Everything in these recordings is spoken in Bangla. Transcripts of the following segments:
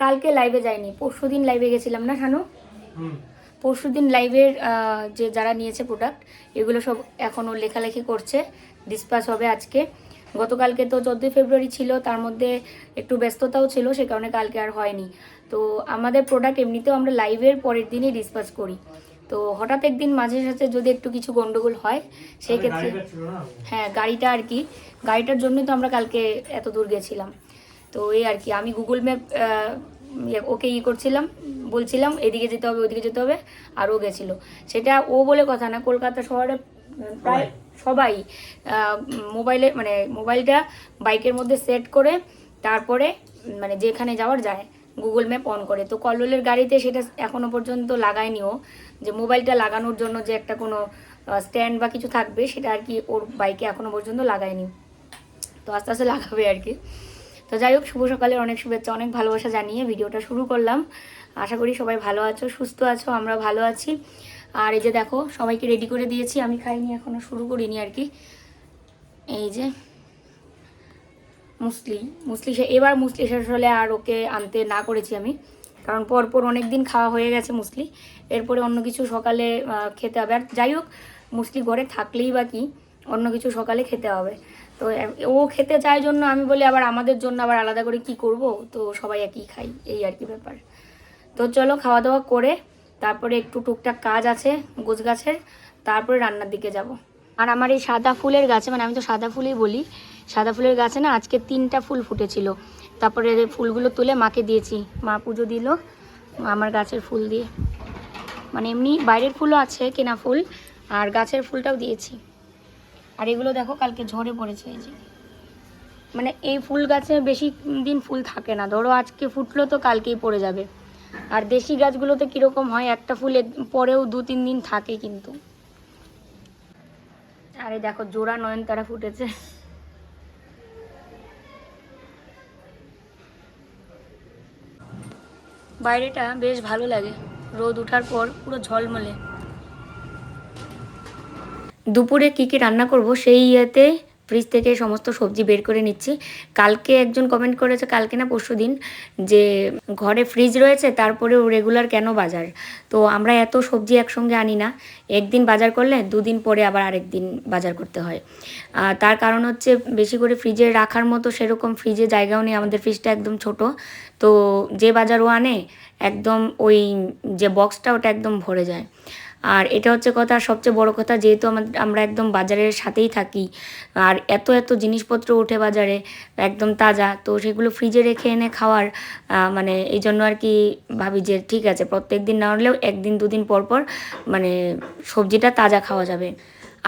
কালকে লাইভে যাইনি পরশু দিন লাইভে গেছিলাম না শানু? পরশু দিন লাইভের যে যারা নিয়েছে প্রোডাক্ট এগুলো সব এখনও লেখালেখি করছে ডিসপাস হবে আজকে। গতকালকে তো চোদ্দোই ফেব্রুয়ারি ছিল তার মধ্যে একটু ব্যস্ততাও ছিল সে কারণে কালকে আর হয়নি। তো আমাদের প্রোডাক্ট এমনিতেও আমরা লাইভের পরের দিনই ডিসপাস করি। তো হঠাৎ একদিন মাঝে সাঝে যদি একটু কিছু গন্ডগোল হয় সেই ক্ষেত্রে হ্যাঁ গাড়িটা আর কি। গাড়িটার জন্যই তো আমরা কালকে এত দূর গেছিলাম। তো এই আর কি, আমি গুগল ম্যাপ ওকে ই করছিলাম, বলছিলাম, এদিকে যেতে হবে, ওদিকে যেতে হবে, আর ও গেছিল। সেটা ও বলে কথা না, কলকাতা শহরে প্রায় সবাই মোবাইলে মানে মোবাইলটা বাইকের মধ্যে সেট করে, তারপরে মানে যেখানে যাওয়ার যায় গুগল ম্যাপ অন করে। তো কল্লোলের গাড়িতে সেটা এখনও পর্যন্ত লাগায়নি ও, যে মোবাইলটা লাগানোর জন্য যে একটা কোনো স্ট্যান্ড বা কিছু থাকবে, সেটা আর কি ওর বাইকে এখনও পর্যন্ত লাগায়নি। তো আস্তে আস্তে লাগাবে আর কি। তো যাই হোক, শুভ সকালের অনেক শুভেচ্ছা, অনেক ভালোবাসা জানিয়ে ভিডিওটা শুরু করলাম। আশা করি সবাই ভালো আছো, সুস্থ আছো, আমরা ভালো আছি। আর এই যে দেখো, সবাইকে রেডি করে দিয়েছি, আমি খাইনি, এখনও শুরু করিনি আর কি। এই যে মুসলি মুসলি এবার মুসলি শেষ হলে আর ওকে আনতে না করেছি আমি। কারণ পরপর অনেক দিন খাওয়া হয়ে গেছে মুসলি। এরপরে অন্য কিছু সকালে খেতে হবে। আর যাই হোক, মুসলি ঘরে থাকলেই বা কি, অন্য কিছু সকালে খেতে হবে। তো ও খেতে চায় জন্য আমি বলি আবার আমাদের জন্য আবার আলাদা করে কি করব? তো সবাই একই খাই, এই আর কি ব্যাপার। তো চলো খাওয়া দাওয়া করে তারপরে একটু টুকটাক কাজ আছে, গোছ গাছের, তারপরে রান্নার দিকে যাব। আর আমার এই সাদা ফুলের গাছে মানে আমি তো সাদা ফুলই বলি, সাদা ফুলের গাছে না আজকে তিনটা ফুল ফুটেছিল। তারপরে ফুলগুলো তুলে মাকে দিয়েছি, মা পুজো দিল, আমার গাছের ফুল দিয়ে। মানে এমনি বাইরের ফুলও আছে কেনা ফুল, আর গাছের ফুলটাও দিয়েছি। আর এগুলো দেখো কালকে ঝরে পড়েছে এই যে। মানে এই ফুল গাছে বেশি দিন ফুল থাকে না। ধরো আজকে ফুটলো তো কালকেই পড়ে যাবে। আর দেশি গাছগুলোতে কীরকম হয়, একটা ফুল পরেও দু তিন দিন থাকে কিন্তু। আরে দেখো, জোড়া নয়নতারা ফুটেছে। বাইরেটা বেশ ভালো লাগে। রোদ ওঠার পর পুরো ঝলমলে। দুপুরে কী কী রান্না করব সেই ইয়েতে ফ্রিজ থেকে সমস্ত সবজি বের করে নিচ্ছি। কালকে একজন কমেন্ট করেছে, কালকে না পরশু দিন, যে ঘরে ফ্রিজ রয়েছে তারপরেও রেগুলার কেন বাজার? তো আমরা এত সবজি একসঙ্গে আনি না। একদিন বাজার করলে দুদিন পরে আবার আরেক দিন বাজার করতে হয়। তার কারণ হচ্ছে বেশি করে ফ্রিজে রাখার মতো সেরকম ফ্রিজে জায়গাও নেই, আমাদের ফ্রিজটা একদম ছোট। তো যে বাজারও আনে, একদম ওই যে বক্সটা ওটা একদম ভরে যায়। আর এটা হচ্ছে কথা, সবচেয়ে বড় কথা যেহেতু আমাদের আমরা একদম বাজারের সাথেই থাকি, আর এত এত জিনিসপত্র ওঠে বাজারে একদম তাজা, তো সেগুলো ফ্রিজে রেখে এনে খাওয়ার মানে এই জন্য আর কি ভাবি যে ঠিক আছে প্রত্যেক দিন না হলেও একদিন দুদিন পর পর মানে সবজিটা তাজা খাওয়া যাবে।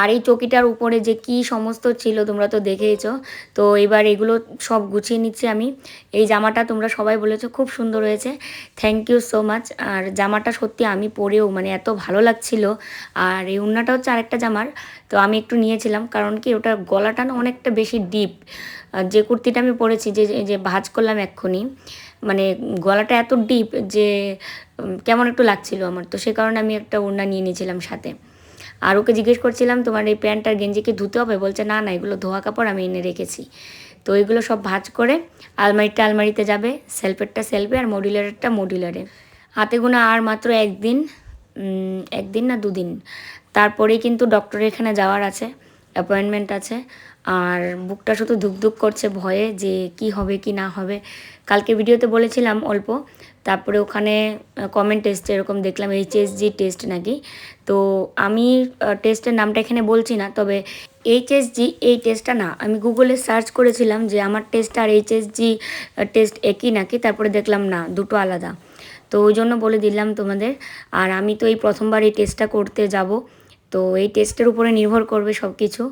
আর এই চকিটার উপরে যে কি সমস্ত ছিল তোমরা তো দেখেইছো। তো এবার এগুলো সব গুছিয়ে নিচ্ছি আমি। এই জামাটা তোমরা সবাই বলেছ খুব সুন্দর হয়েছে। থ্যাংক ইউ সো মাচ আর জামাটা সত্যি আমি পরেও মানে এত ভালো লাগছিল। আর এই উন্নাটা হচ্ছে আরেকটা জামার। তো আমি একটু নিয়েছিলাম কারণ কি ওটার গলাটা না অনেকটা বেশি ডিপ যে কুর্তিটা আমি পরেছি যে যে ভাজ করলাম এক্ষুনি মানে গলাটা এত ডিপ যে কেমন একটু লাগছিল আমার। তো সে কারণে আমি একটা ওড়না নিয়ে নিয়েছিলাম সাথে। আর ওকে জিজ্ঞেস করছিলাম, তোমার এই প্যান্ট আর গেঞ্জি কি ধুতে হবে? বলছে, না না, এগুলো ধোয়া কাপড় আমি এনে রেখেছি। তো এগুলো সব ভাজ করে আলমারিটা আলমারিতে যাবে, সেলফেরটা সেলফে আর মডিউলারেরটা মডিউলারে। হাতে গোনা আর মাত্র একদিন একদিন না দুদিন। তারপরেই কিন্তু ডক্টরের এখানে যাওয়ার আছে, অ্যাপয়েন্টমেন্ট আছে। আর বুকটা শুধু ধুকধুক করছে ভয়ে যে কি হবে, কি না হবে। কালকে ভিডিওতে বলেছিলাম অল্প, তারপরে ওখানে কমেন্ট টেস্টে এরকম দেখলাম এইচএসজি টেস্ট নাকি। তো আমি টেস্টের নামটা এখানে বলছি না, তবে এইচএসজি এই টেস্টটা না, আমি গুগলে সার্চ করেছিলাম যে আমার টেস্ট আর এইচএসজি টেস্ট একই নাকি, তারপরে দেখলাম না, দুটো আলাদা। তো ওই জন্য বলে দিলাম তোমাদের, আর আমি তো এই প্রথমবার এই টেস্টটা করতে যাব। তো এই টেস্টের উপরে নির্ভর করবে সব কিছু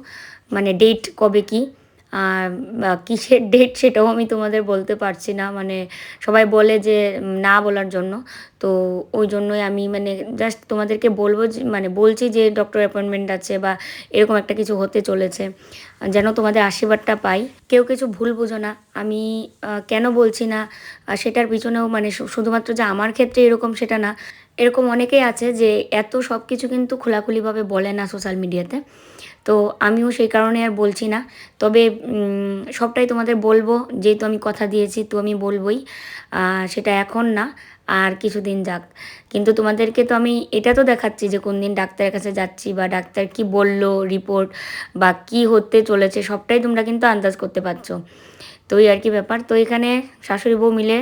মানে ডেট কবে কি? কিসের ডেট সেটাও আমি তোমাদের বলতে পারছি না। মানে সবাই বলে যে না বলার জন্য। তো ওই জন্যই আমি মানে জাস্ট তোমাদেরকে বলব মানে বলছি যে ডক্টর অ্যাপয়েন্টমেন্ট আছে বা এরকম একটা কিছু হতে চলেছে, যেন তোমাদের আশীর্বাদটা পাই। কেউ কিছু ভুল বুঝো না। আমি কেন বলছি না? সেটার পিছনেও মানে শুধুমাত্র যে আমার ক্ষেত্রে এরকম সেটা না। এরকম অনেকেই আছে যে, এত সব কিছু কিন্তু খোলাখুলিভাবে বলে না সোশ্যাল মিডিয়াতে তো আমিও সেই কারণে আর বলছি না। তবে সবটাই তোমাদের বলব। যেহেতু আমি কথা দিয়েছি, তো আমি বলবোই। সেটা এখন না, আর কিছুদিন যাক। কিন্তু তোমাদেরকে তো আমি এটা তো দেখাচ্ছি যে কোন দিন ডাক্তারের কাছে যাচ্ছি বা ডাক্তার কি বলল রিপোর্ট বা কি হতে চলেছে, সবটাই তোমরা কিন্তু আন্দাজ করতে পারছ। তো এই আর কি ব্যাপার। তো এখানে শাশুড়ি বউ মিলে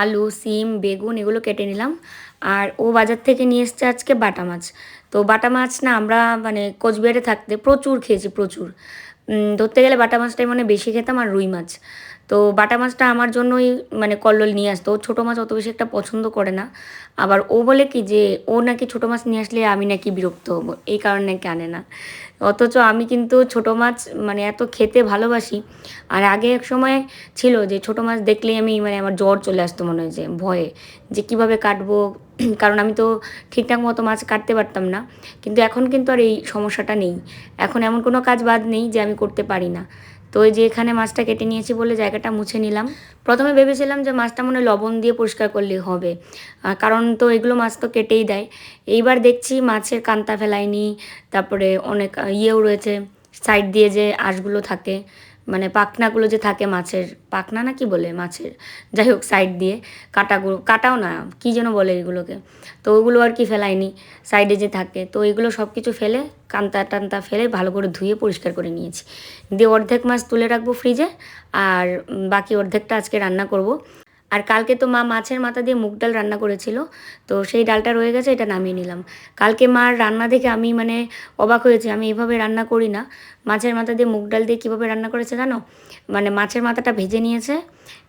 আলু, সিম, বেগুন এগুলো কেটে নিলাম। আর ও বাজার থেকে নিয়ে এসছে আজকে বাটা মাছ। তো বাটা মাছ না আমরা মানে কোচবিহারে থাকতে প্রচুর খেয়েছি, প্রচুর। ধরতে গেলে বাটা মাছটাই মানে বেশি খেতাম আর রুই মাছ। তো বাটা মাছটা আমার জন্যই মানে কল্লোল নিয়ে আসতো। ও ছোটো মাছ অত বেশি একটা পছন্দ করে না। আবার ও বলে কি যে, ও নাকি ছোটো মাছ নিয়ে আসলে আমি নাকি বিরক্ত হব, এই কারণে নাকি আনে না। অথচ আমি কিন্তু ছোটো মাছ মানে এত খেতে ভালোবাসি। আর আগে এক সময় ছিল যে, ছোটো মাছ দেখলেই আমি মানে আমার জ্বর চলে আসতো মনে হয় যে, ভয়ে। যে কীভাবে কাটবো? কারণ আমি তো ঠিকঠাক মতো মাছ কাটতে পারতাম না। কিন্তু এখন কিন্তু আর এই সমস্যাটা নেই। এখন এমন কোনো কাজ বাদ নেই যে, আমি করতে পারি না। তো ওই যে এখানে মাছটা কেটে নিয়েছি বলে জায়গাটা মুছে নিলাম। প্রথমে ভেবেছিলাম যে মাছটা মনে লবণ দিয়ে পরিষ্কার করলে হবে। কারণ তো এগুলো মাছ তো কেটেই দেয়। এইবার দেখছি মাছের কান্তা ফেলায়নি, তারপরে অনেক ইয়েও রয়েছে সাইড দিয়ে যে আঁশগুলো থাকে। মানে পাখনাগুলো যে থাকে মাছের, পাখনা না কি বলে মাছের? যাই হোক সাইড দিয়ে কাটাগুলো কাটাও না, কি যেন বলে এগুলোকে। তো ওগুলো আর কি ফেলায়নি সাইডে যে থাকে। তো এগুলো সব কিছু ফেলে, কান্তা টান্তা ফেলে ভালো করে ধুয়ে পরিষ্কার করে নিয়েছি। দিয়ে অর্ধেক মাছ তুলে রাখব ফ্রিজে আর বাকি অর্ধেকটা আজকে রান্না করব। আর কালকে তো মা মাছের মাথা দিয়ে মুগ ডাল রান্না করেছিল, তো সেই ডালটা রয়ে গেছে, এটা নামিয়ে নিলাম। কালকে মার রান্না দেখে আমি মানে অবাক হয়েছি, আমি এইভাবে রান্না করি না। মাছের মাথা দিয়ে মুগ ডাল দিয়ে কীভাবে রান্না করেছে জানো? মানে মাছের মাথাটা ভেজে নিয়েছে,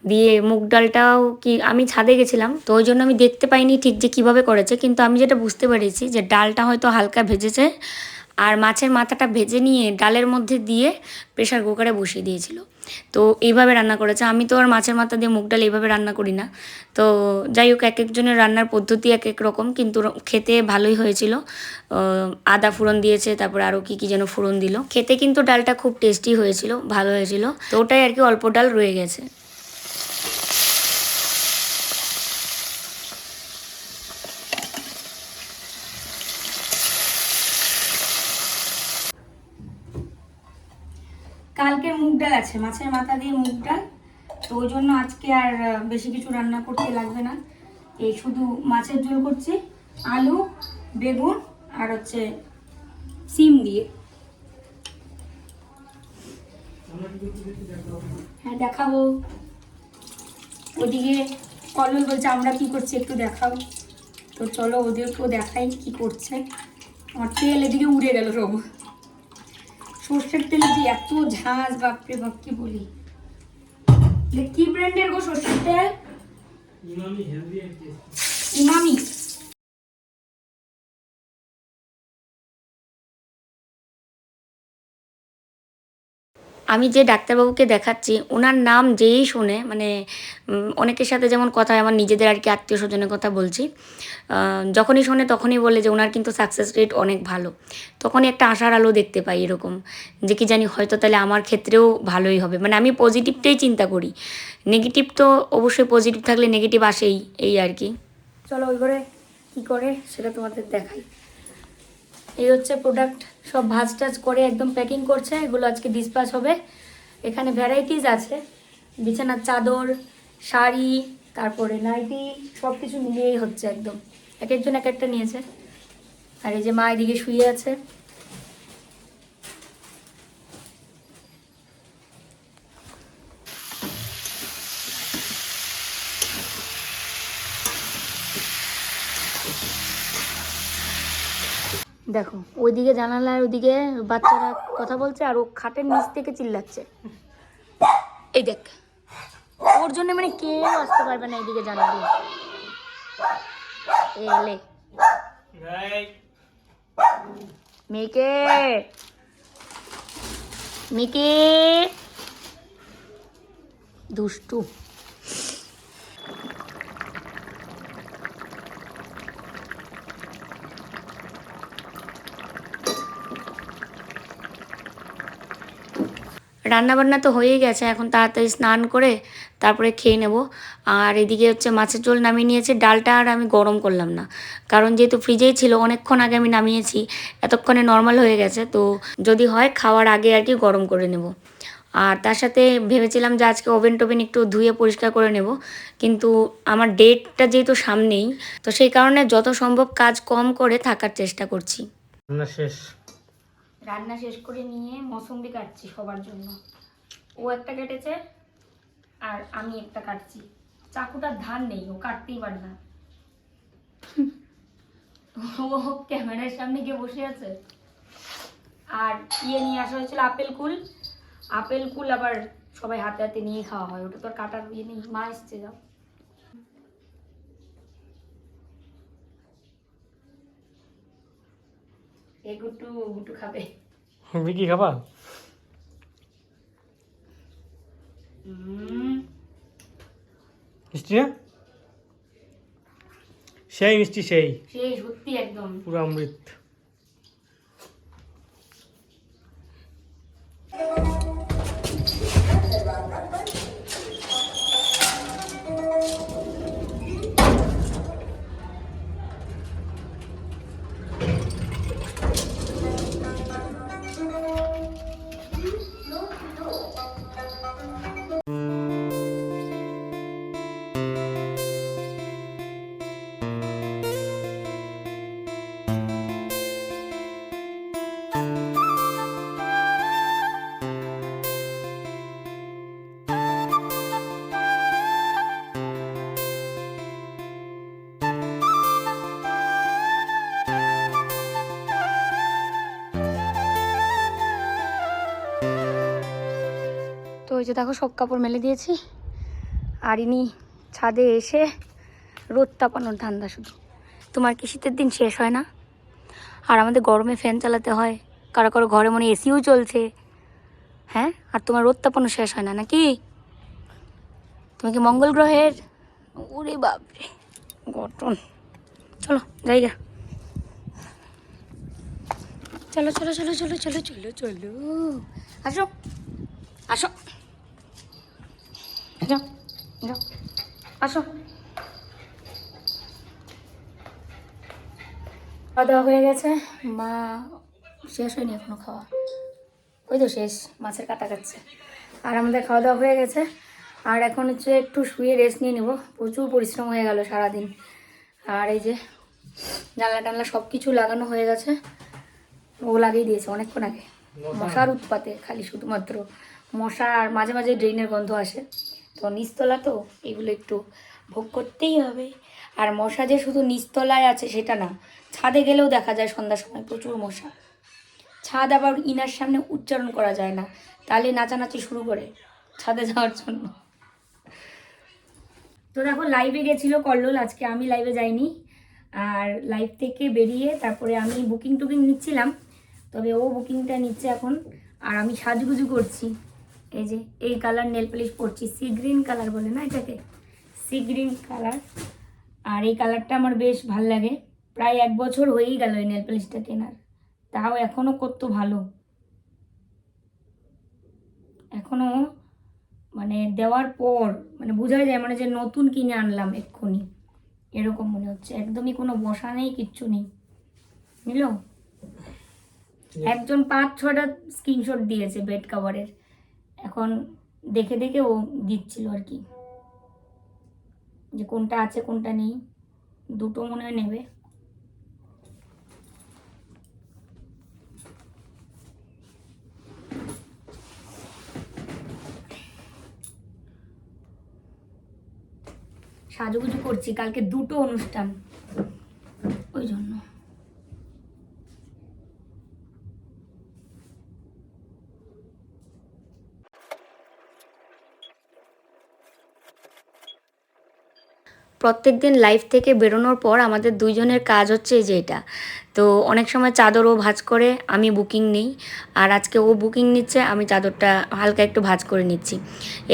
দিয়ে মুগ ডালটাও কি, আমি ছাদে গেছিলাম, তো ওই জন্য আমি দেখতে পাইনি ঠিক যে কীভাবে করেছে, কিন্তু আমি যেটা বুঝতে পেরেছি যে ডালটা হয়তো হালকা ভেজেছে আর মাছের মাথাটা ভেজে নিয়ে ডালের মধ্যে দিয়ে প্রেশার কুকারে বসিয়ে দিয়েছিল। তো এইভাবে রান্না করেছে। আমি তো আর মাছের মাথা দিয়ে মুগ ডাল এইভাবে রান্না করি না। তো যাই হোক, এক একজনের রান্নার পদ্ধতি এক এক রকম। কিন্তু খেতে ভালোই হয়েছিল। আদা ফোড়ন দিয়েছে, তারপর আরও কী কী যেন ফোড়ন দিল। খেতে কিন্তু ডালটা খুব টেস্টি হয়েছিল, ভালো হয়েছিল। তো ওটাই আর কি অল্প ডাল রয়ে গেছে। মুগ ডাল আছে, মাছের মাথা দিয়ে মুগ ডাল তো ওই জন্য আজকে আর বেশি কিছু রান্না করতে লাগবে না। এই শুধু মাছের ঝোল করছি, আলু, বেগুন আর হচ্ছে সিম দিয়ে। হ্যাঁ দেখাবো। ওদিকে কলল বলছে, আমরা কি করছি একটু দেখাও। তো চলো ওদেরকেও দেখাই কি করছে। আমার তেল এদিকে উড়ে গেল সব। সর্ষের তেলে যে এত ঝাঁজ বাপরে বাপ কি বলি? কি ব্র্যান্ডের গো সর্ষের তেল? ইমামি। আমি যে ডাক্তারবাবুকে দেখাচ্ছি ওনার নাম যেই শোনে মানে অনেকের সাথে যেমন কথা হয়, আমার নিজেদের আর কি আত্মীয় স্বজনের কথা বলছি যখনই শোনে তখনই বলে যে ওনার কিন্তু সাকসেস রেট অনেক ভালো। তখনই একটা আশার আলো দেখতে পাই এরকম, যে কি জানি হয়তো তাহলে আমার ক্ষেত্রেও ভালোই হবে। মানে আমি পজিটিভটাই চিন্তা করি। নেগেটিভ তো অবশ্যই পজিটিভ থাকলে নেগেটিভ আসেই, এই আর কি। চলো ওই করে কী করে, সেটা তোমাদের দেখাই। এই হচ্ছে প্রোডাক্ট সব ভাজ টাজ করে একদম প্যাকিং করছে, এগুলো আজকে ডিসপাস হবে। এখানে ভ্যারাইটিস আছে, বিছানার চাদর, শাড়ি, তারপরে নাইটি সব কিছু মিলিয়েই হচ্ছে একদম। এক একজন এক একটা নিয়েছে। আর এই যে মা এদিকে শুয়ে আছে। দেখো ওইদিকে জানালার ওইদিকে বাচ্চারা কথা বলছে আর ও খাটের নিচ থেকে চিল্লাচ্ছে। এই দেখ ওর জন্য মানে কেউ আসতে পারবে না এইদিকে জানালা এলে মেয়েকে মেয়েকে দুষ্টু। রান্নাবান্না তো হয়েই গেছে, এখন তাড়াতাড়ি স্নান করে তারপরে খেয়ে নেব। আর এদিকে হচ্ছে মাছের ঝোল নামিয়ে নিয়েছি, ডালটা আর আমি গরম করলাম না। কারণ যেহেতু ফ্রিজেই ছিল, অনেকক্ষণ আগে আমি নামিয়েছি, এতক্ষণে নর্মাল হয়ে গেছে, তো যদি হয় খাওয়ার আগে আর কি গরম করে নেব। আর তার সাথে ভেবেছিলাম যে আজকে ওভেন টোভেন একটু ধুয়ে পরিষ্কার করে নেব, কিন্তু আমার ডেটটা যেহেতু সামনেই, তো সেই কারণে যত সম্ভব কাজ কম করে থাকার চেষ্টা করছি। শেষ। রান্না শেষ করে নিয়ে মৌসুম্বি কাটছি সবার জন্য। ও একটা কেটেছে আর আমি একটা কাটছি। চাকুটার ধার নেই, ও কাটতেই পারে না। ও ক্যামেরার সামনে গিয়ে বসে আছে। আর ইয়ে নিয়ে আসা হয়েছিল আপেল কুল। আপেল কুল আবার সবাই হাতে হাতে নিয়ে খাওয়া হয়, ওটা তো আর কাটার ইয়ে নেই। মা এসছে, যাও। এ গুটু গুটু খাবে বিকি খাবা? হুম মিষ্টি না? সেই মিষ্টি সেই। সেই সত্যি একদম। পুরো অমৃত। তো ওই যে দেখো সব কাপড় মেলে দিয়েছি। আর ইনি ছাদে এসে রোদ তাপানোর ধান্দা শুধু। তোমার কি শীতের দিন শেষ হয় না? আর আমাদের গরমে ফ্যান চালাতে হয়। কারও কারও ঘরে মনে এসিও চলছে। হ্যাঁ? আর তোমার রোদ তাপানো শেষ হয় না নাকি? তুমি কি মঙ্গল গ্রহের? ওরে বাপরে গঠন চলো, যাই জায়গা চলো চলো চলো চলো চলো চলো চলো। আসো আসো। যাও যাও। আসো। খাওয়া দাওয়া হয়ে গেছে। মা শেষ হয়নি এখনও খাওয়া। ওই তো শেষ মাছের কাটা কাটছে আর আমাদের খাওয়া দাওয়া হয়ে গেছে। আর এখন হচ্ছে একটু শুয়ে রেস্ট নিয়ে নেব। প্রচুর পরিশ্রম হয়ে গেল সারাদিন। আর এই যে জানলা টানলা সব কিছু লাগানো হয়ে গেছে। ও লাগিয়ে দিয়েছে অনেকক্ষণ আগে। মশার উৎপাতে খালি শুধুমাত্র মশা আর মাঝে মাঝে ড্রেনের গন্ধ আসে। তো নিচতলা তো এগুলো একটু ভোগ করতেই হবে। আর মশা যে শুধু নিচতলায় আছে সেটা না, ছাদে গেলেও দেখা যায় সন্ধ্যার সময় প্রচুর মশা। ছাদ আবার ইনার সামনে উচ্চারণ করা যায় না, তাহলে নাচানাচি শুরু করে ছাদে যাওয়ার জন্য। তো দেখো লাইভে গেছিল কল্লোল, আজকে আমি লাইভে যাইনি। আর লাইভ থেকে বেরিয়ে তারপরে আমি বুকিং টুকিং নিচ্ছিলাম, তবে ও বুকিংটা নিচ্ছে এখন, আর আমি সাজুগুজু করছি। এই যে এই কালার নেল পলিশ পরছি সি গ্রিন কালার বলে না এটাকে? C green colour. আর এই কালারটা আমার বেশ ভালো লাগে। প্রায় এক বছর হয়েই গেল এই নেল পলিশটা কেনার। তাও এখনও কত ভালো। এখনও মানে দেওয়ার পর মানে বোঝাই যায় মানে যে নতুন কিনে আনলাম এক্ষুনি। এরকম মনে হচ্ছে। একদমই কোনো বসা নেই কিচ্ছু নেই। নিল? একজন পাঁচ ছটা স্ক্রিনশট দিয়েছে বেড কভারের এখন দেখে দেখে ও দিচ্ছিল আর কি। যে কোনটা আছে, কোনটা নেই, দুটো মনে হয় নেবে। সাজুগুজু করছি, কালকে দুটো অনুষ্ঠান ওই জন্য প্রত্যেক দিন লাইফ থেকে বেরোনোর পর আমাদের দুইজনের কাজ হচ্ছে এই যে এটা। তো অনেক সময় চাদর ও ভাঁজ করে, আমি বুকিং নিই। আর আজকে ও বুকিং নিচ্ছে, আমি চাদরটা হালকা একটু ভাঁজ করে নিচ্ছি।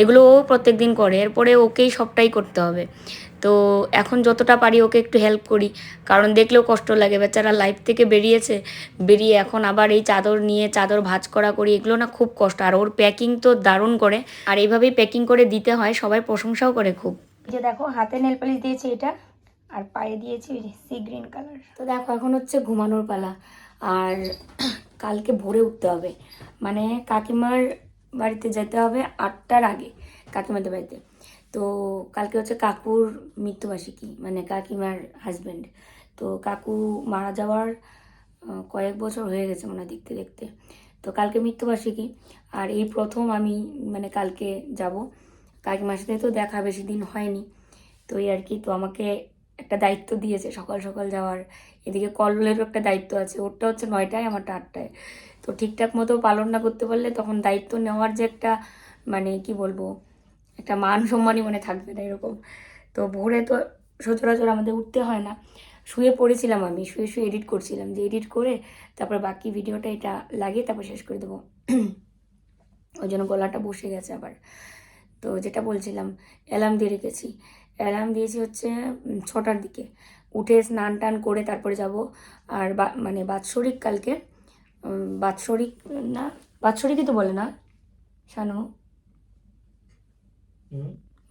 এগুলো ও প্রত্যেক দিন করে, এরপরে ওকেই সবটাই করতে হবে। তো এখন যতটা পারি ওকে একটু হেল্প করি। কারণ দেখলেও কষ্ট লাগে, বেচারা লাইফ থেকে বেরিয়েছে। বেরিয়ে এখন আবার এই চাদর নিয়ে, চাদর ভাঁজ করা করি, এগুলো না খুব কষ্ট। আর ওর প্যাকিং তো দারুণ করে। আর এইভাবেই প্যাকিং করে দিতে হয়, সবাই প্রশংসাও করে খুব। যে দেখো, হাতে নেল পালিশ দিয়েছি এটা, আর পায়ে দিয়েছি সি গ্রিন কালার তো দেখো, এখন হচ্ছে ঘুমানোর পালা, আর কালকে ভোরে উঠতে হবে। মানে কাকিমার বাড়িতে যেতে হবে আটটার আগে, কাকিমাদের বাড়িতে। তো কালকে হচ্ছে কাকুর মৃত্যুবার্ষিকী মানে কাকিমার হাজব্যান্ড তো কাকু মারা যাওয়ার কয়েক বছর হয়ে গেছে মনে দেখতে দেখতে। তো কালকে মৃত্যুবার্ষিকী, আর এই প্রথম আমি মানে কালকে যাব। কাকিমার সাথে তো দেখা বেশি দিন হয়নি। তো এই আর কি, তো আমাকে একটা দায়িত্ব দিয়েছে সকাল সকাল যাওয়ার। এদিকে কল্লোলেরও একটা দায়িত্ব আছে, ওরটা হচ্ছে নয়টায়, আমারটা আটটায়। তো ঠিকঠাক মতো পালন না করতে পারলে তখন দায়িত্ব নেওয়ার যে একটা মানে কি বলব, একটা মান সম্মানই মনে থাকবে না এরকম। তো ভোরে তো সচরাচর আমাদের উঠতে হয় না। শুয়ে পড়েছিলাম আমি, শুয়ে শুয়ে এডিট করছিলাম। যে এডিট করে তারপর বাকি ভিডিওটা এটা লাগিয়ে তারপর শেষ করে দেবো। ওই জন্য গলাটা বসে গেছে আবার। তো যেটা বলছিলাম অ্যালার্ম দিয়ে রেখেছি। অ্যালার্ম দিয়েছি হচ্ছে ছটার দিকে। উঠে স্নান টান করে তারপরে যাব। আর বা- মানে বাৎসরিক কালকে বাৎসরিক না বাৎসরিকই তো বলে না শানু।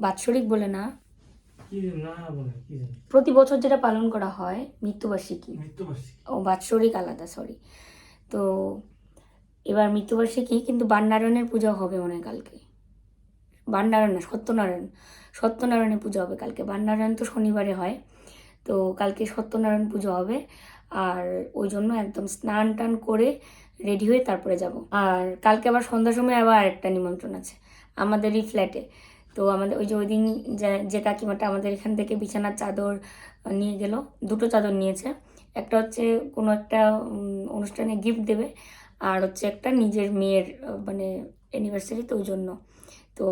বাৎসরিক বলে না। প্রতি বছর যেটা পালন করা হয় মৃত্যুবার্ষিকী। ও বাৎসরিক আলাদা সরি তো এবার মৃত্যুবার্ষিকী কিন্তু বাননারায়ণের পূজা হবে মনে হয় কালকে। বাননারায়ণ সত্যনারায়ণ। সত্যনারায়ণের পুজো হবে কালকে। বাননারায়ণ তো শনিবারে হয়। তো কালকে সত্যনারায়ণ পুজো হবে। আর ওই জন্য একদম স্নান টান করে রেডি হয়ে তারপরে যাব। আর কালকে আবার সন্ধ্যার সময় আবার একটা নিমন্ত্রণ আছে। আমাদেরই ফ্ল্যাটে। তো আমাদের ওই যে ওই দিন যে কাকিমাটা আমাদের এখান থেকে বিছানার চাদর নিয়ে গেল। দুটো চাদর নিয়েছে। একটা হচ্ছে কোনো একটা অনুষ্ঠানে গিফট দেবে। আর হচ্ছে একটা নিজের মেয়ের মানে অ্যানিভার্সারি তো ওই জন্য। তো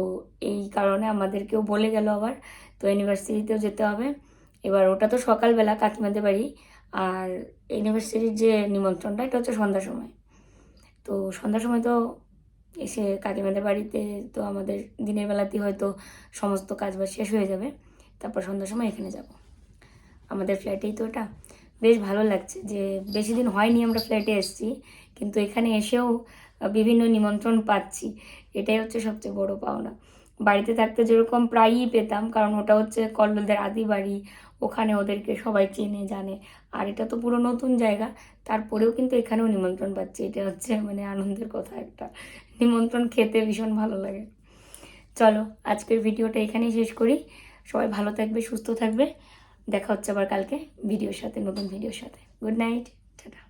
এই কারণে আমাদেরকেও বলে গেল আবার, তো ইউনিভার্সিটিতেও যেতে হবে। এবার ওটা তো সকালবেলা কাকিমাদের বাড়ি, আর ইউনিভার্সিটির যে নিমন্ত্রণটা, এটা হচ্ছে সন্ধ্যার সময়। তো সন্ধ্যার সময় তো এসে কাকিমাদের বাড়িতে তো আমাদের দিনের বেলাতেই হয়তো সমস্ত কাজ বাজ শেষ হয়ে যাবে, তারপর সন্ধ্যার সময় এখানে যাব। আমাদের ফ্ল্যাটেই তো ওটা বেশ ভালো লাগছে যে বেশি দিন হয়নি আমরা ফ্ল্যাটে এসেছি কিন্তু এখানে এসেও বিভিন্ন নিমন্ত্রণ পাচ্ছি। এটাই হচ্ছে সবচেয়ে বড় পাওনা। বাড়িতে থাকতে যেরকম প্রায়ই পেতাম, কারণ ওটা হচ্ছে কল্লোলদের আদি বাড়ি, ওখানে ওদেরকে সবাই চেনে, জানে। আর এটা তো পুরো নতুন জায়গা, তারপরেও কিন্তু এখানেও নিমন্ত্রণ পাচ্ছি। এটা হচ্ছে মানে আনন্দের কথা একটা। নিমন্ত্রণ খেতে ভীষণ ভালো লাগে। চলো, আজকের ভিডিওটা এখানেই শেষ করি। সবাই ভালো থাকবে, সুস্থ থাকবে। দেখা হচ্ছে আবার কালকে ভিডিওর সাথে, নতুন ভিডিওর সাথে। Good night, tata.